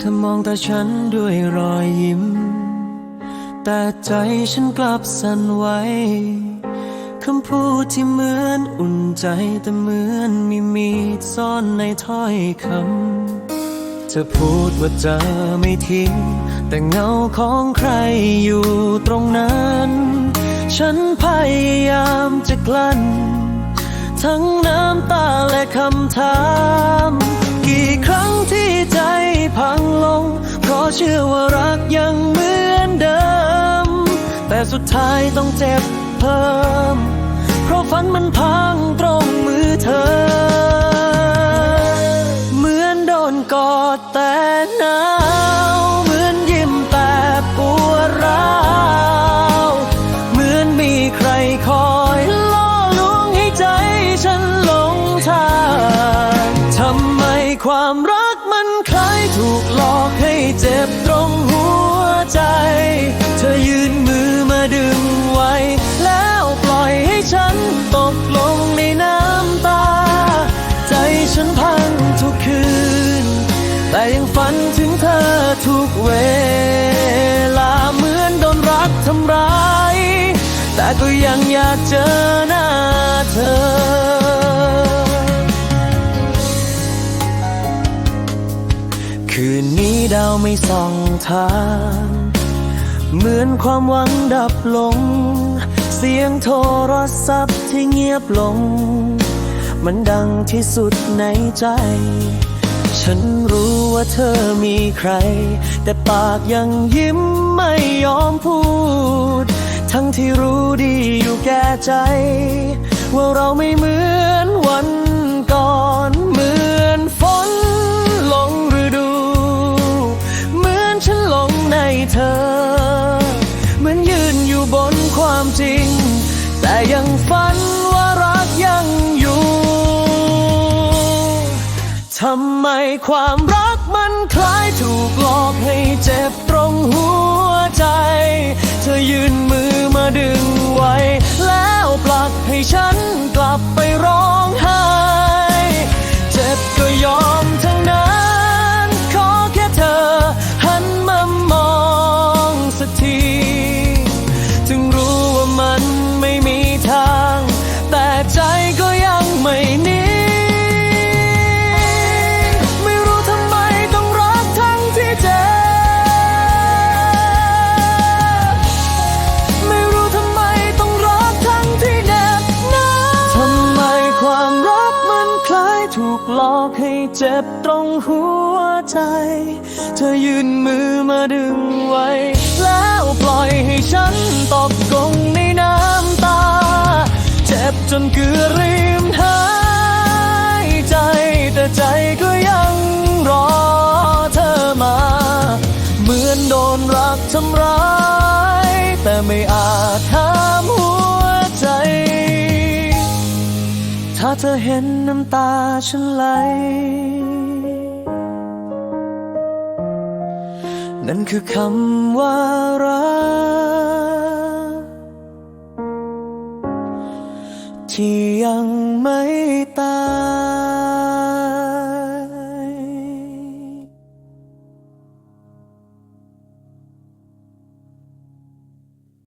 เธอมองตาฉันด้วยรอยยิ้ม แต่ใจฉันกลับสั่นไหวคำพูดที่เหมือนอุ่นใจแต่เหมือนมีมีดซ่อนในถ้อยคำจะพูดว่าเจอไม่ทิ้ง แต่เงาของใครอยู่ตรงนั้น ฉันพยายามจะกลั้น ทั้งน้ำตาและคำถาม กี่ครั้งที่ใจ เพราะเชื่อว่ารักยังเหมือนเดิม แต่สุดท้ายต้องเจ็บเพิ่ม เพราะฝันมันพัง กเวลาเหมือนโดนรักทำร้าย แต่ก็ยังอยากเจอหน้าเธอคืนนี้ดาวไม่ส่องทาง เหมือนความหวังดับลง เสียงโทรศัพท์ที่เงียบลง มันดังที่สุดในใจ ฉันรู้ว่าเธอมีใคร แต่ปากยังยิ้มไม่ยอมพูด ทั้งที่รู้ดีอยู่แก่ใจ ว่าเราไม่เหมือนวันก่อนเหมือนฝนหลงฤดู เหมือนฉันหลงในเธอ เหมือนยืนอยู่บนความจริง แต่ยังฝัน ทำไมความรักมันคล้ายถูกหลอกให้เจ็บตรงหัวใจ เธอยืนมือมาดึงไว้ แล้วปลักให้ฉันกลับไปร้อง อกให้เจ็บตรงหัวใจ เธอยืนมือมาดึงไว้ แล้วปล่อยให้ฉันตกลงในน้ำตา เจ็บจนเกือริมหายใจ แต่ใจก็ยังรอเธอมา เหมือนโดนรักทำร้าย แต่ไม่อาจห้าม เธอเห็นน้ำตาฉันไหล นั่นคือคำว่ารักที่